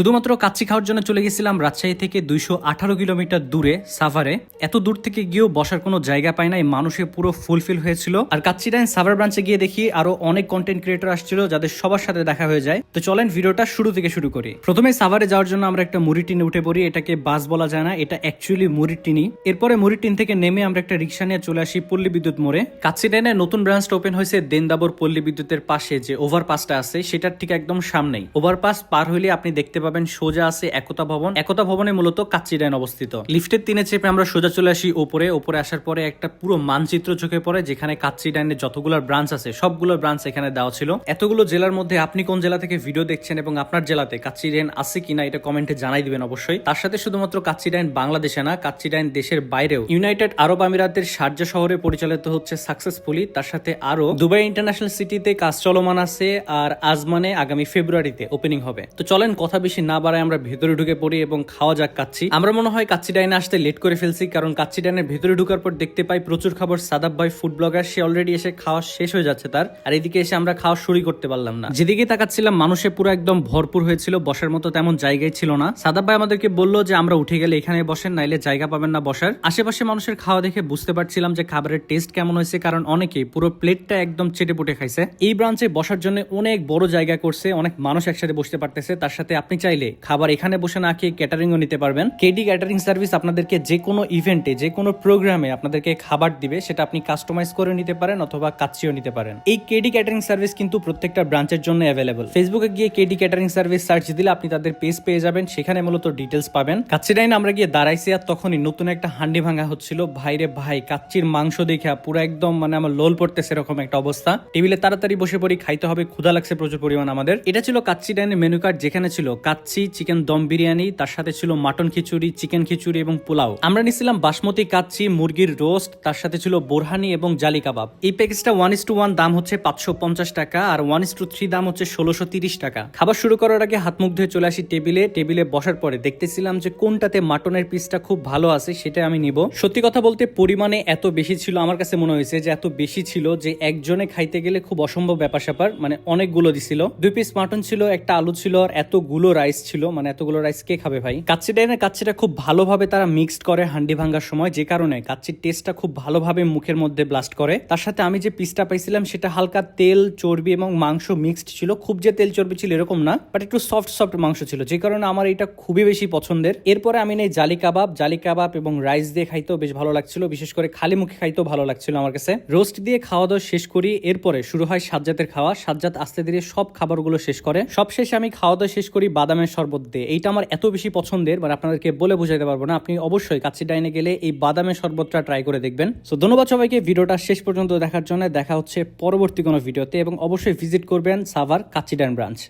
শুধুমাত্র কাচ্চি খাওয়ার জন্য চলে গেছিলাম রাজশাহী থেকে দুইশো আঠারো কিলোমিটার দূরে, সাভারে। এত দূর থেকে গিয়েও বসার কোনো জায়গা পায় নাই, মানুষে পুরো ফুলফিল হয়েছিল। আর কাচ্চি ডাইন সাভার ব্রাঞ্চে গিয়ে দেখি আরও অনেক কন্টেন্ট ক্রিয়েটর আসছিল যাদের সবার সাথে দেখা হয়ে যায়। তো চলেন ভিডিওটা শুরু থেকে শুরু করি। প্রথমে সাভারে যাওয়ার জন্য আমরা একটা মুড়ি টিনে উঠে পড়ি, এটাকে বাস বলা যায় না, এটা অ্যাকচুয়ালি মুড়ি টিনি। এরপরে মুড়ি টিন থেকে নেমে আমরা একটা রিক্সা নিয়ে চলে আসি পল্লী বিদ্যুৎ মোড়ে। কাচ্চি ডাইনের নতুন ব্রাঞ্চটা ওপেন হয়েছে দেন্দাবর পল্লী বিদ্যুতের পাশে, যে ওভারপাসটা আছে, সেটার ঠিক একদম সামনেই। ওভারপাস পার হইলে আপনি দেখতে পাবেন সোজা আছে একতা ভবন। একতা ভবনে মূলত কাচ্চি ডাইন অবস্থিত। লিফটের তিনে চেপে আমরা সোজা চলে আসি উপরে উপরে আসার পরে একটা পুরো মানচিত্র চোখে পড়ে, যেখানে কাচ্চি ডাইনের যতগুলো ব্রাঞ্চ আছে, সবগুলো ব্রাঞ্চ এখানে দেওয়া ছিল। এতগুলো জেলার মধ্যে আপনি কোন জেলা থেকে ভিডিও দেখছেন এবং আপনার জেলাতে কাচ্চি ডাইন আছে কিনা এটা কমেন্টে জানাই দিবেন অবশ্যই। তার সাথে শুধুমাত্র কাচ্চি ডাইন বাংলাদেশে না, কাচ্চি ডাইন দেশের বাইরেও ইউনাইটেড আরব আমিরাতের শারজা শহরে পরিচালিত হচ্ছে সাকসেসফুলি। তার সাথে আরও দুবাই ইন্টারন্যাশনাল সিটিতে কাজ চলমান আছে আর আজমানে আগামী ফেব্রুয়ারিতে ওপেনিং হবে। তো চলেন কথা বেশি না বাড়ায় আমরা ভেতরে ঢুকে পড়ি এবং খাওয়া যাক কাচ্ছি। আমরা মনে হয় কাচ্চি ডাইনে আসতে লেট করে ফেলছি, কারণ কাচ্চি ডাইনের ভেতরে ঢুকার পর দেখতে পাই প্রচুর খাবার। সাদাব ভাই ফুড ব্লগার সে অলরেডি এসে খাওয়া শেষ হয়ে যাচ্ছে তার, আর এদিকে এসে আমরা খাওয়া শুরু করতে পারলাম না। যেদিকে তাকাচ্ছিলাম, মানুষে পুরো একদম ভরপুর হয়েছিল, বসার মতো তেমন জায়গায় ছিল না। সাদাব ভাই আমাদেরকে বলল যে, আমরা উঠে গেলে এখানে বসেন, নাইলে জায়গা পাবেন না বসার। আশেপাশে মানুষের খাওয়া দেখে বুঝতে পারছিলাম যে খাবারের টেস্ট কেমন হয়েছে, কারণ অনেকেই পুরো প্লেটটা একদম চেটে পুটে খাইছে। এই ব্রাঞ্চে বসার জন্য অনেক বড় জায়গা করছে, অনেক মানুষ একসাথে বসতে পারতেছে। তার সাথে আপনি চাইলে খাবার এখানে বসে না খেয়ে ক্যাটারিংও নিতে পারবেন। কেডি ক্যাটারিং সার্ভিস আপনাদেরকে যে কোনো ইভেন্টে যে কোনো প্রোগ্রামে আপনাদেরকে খাবার দিবে, সেটা আপনি কাস্টমাইজ করে নিতে পারেন অথবা কাচ্চিও নিতে পারেন। এই কেডি ক্যাটারিং সার্ভিস কিন্তু প্রত্যেকটা ব্রাঞ্চের জন্য অ্যাভেলেবল ফেসবুকে গিয়ে কেডি ক্যাটারিং সার্ভিস সার্চ দিলে আপনি তাদের পেজ পেয়ে যাবেন, সেখানে মূলত ডিটেলস পাবেন। কাচ্চি ডাইন আমরা গিয়ে দাঁড়াইছি আর তখনই নতুন একটা হান্ডি ভাঙা হচ্ছিল। ভাইরে ভাই, কাচ্চির মাংস দেখা পুরো একদম মানে আমার লোল পড়তে সেরকম একটা অবস্থা। টেবিলে তাড়াতাড়ি বসে পড়ি, খাইতে হবে, ক্ষুধা লাগছে প্রচুর পরিমাণ আমাদের। এটা ছিল কাচ্চি ডাইনের মেনু কার্ড যেখানে ছিল কাচ্চি, চিকেন দম বিরিয়ানি, তার সাথে ছিল মাটন খিচুড়ি, চিকেন খিচুড়ি এবং পোলাও। আমরা নিছিলাম বাসমতি কাচ্চি, মুরগির রোস্ট, তার সাথে ছিল বোরহানি এবং জালি কাবাব। এই প্যাকেজটা ওয়ান ইস টু ওয়ান দাম হচ্ছে পাঁচশো পঞ্চাশ টাকা আর ওয়ান ইস টু থ্রি দাম হচ্ছে ষোলোশো তিরিশ টাকা। খাবার শুরু করার আগে হাত মুখ ধুয়ে চলে আসি টেবিলে। টেবিলে বসার পরে দেখতেছিলাম যে কোনটাতে মাটনের পিসটা খুব ভালো আছে সেটা আমি নিব। সত্যি কথা বলতে পরিমাণে এত বেশি ছিল, আমার কাছে মনে হয়েছে যে এত বেশি ছিল যে একজনে খাইতে গেলে খুব অসম্ভব ব্যাপার স্যাপার মানে অনেকগুলো দিছিল। দুই পিস মাটন ছিল, একটা আলু ছিল, আর এতগুলো রাইস ছিল মানে এতগুলো রাইস কে খাবে ভাই? কাচ্চি ডাইনের কাচ্চিটা খুব ভালোভাবে তারা মিক্সড করে হান্ডি ভাঙার সময়, যে কারণে কাচ্চির টেস্টটা খুব ভালোভাবে মুখের মধ্যে ব্লাস্ট করে। তার সাথে আমি যে পিসটা পাইছিলাম, সেটা হালকা তেল, চর্বি এবং মাংস মিক্সড ছিল। খুব যে তেল, চর্বি ছিল এরকম না বাট একটু সফট সফট মাংস ছিল। যে কারণে আমার এটা খুবই বেশি পছন্দের। এরপরে আমি নেই জালি কাবাব। জালি কাবাব এবং রাইস দিয়ে খাইতেও বেশ ভালো লাগছিল। বিশেষ করে খালি মুখে খাইতেও ভালো লাগছিল আমার কাছে। রোস্ট দিয়ে খাওয়া দাওয়া শেষ করি। এরপরে শুরু হয় সাজ্জাতের খাওয়া। সাজ্জাত আস্তে ধীরে সব খাবারগুলো শেষ করে। সব শেষে আমি খাওয়া দাওয়া শেষ করি বাদামের শরবত দিয়ে। এইটা আমার এত বেশি পছন্দের মানে আপনাদেরকে বলে বোঝাতে পারব না, আপনি অবশ্যই কাচ্চি ডাইনে গেলে এই বাদামের শরবতটা ট্রাই করে দেখবেন। সো ধন্যবাদ সবাইকে, ভিডিওটা শেষ পর্যন্ত দেখার জন্য। দেখা হচ্ছে পরবর্তী কোনো ভিডিওতে এবং অবশ্যই ভিজিট করবেন সাভার কাচ্চি ডাইন ব্রাঞ্চ।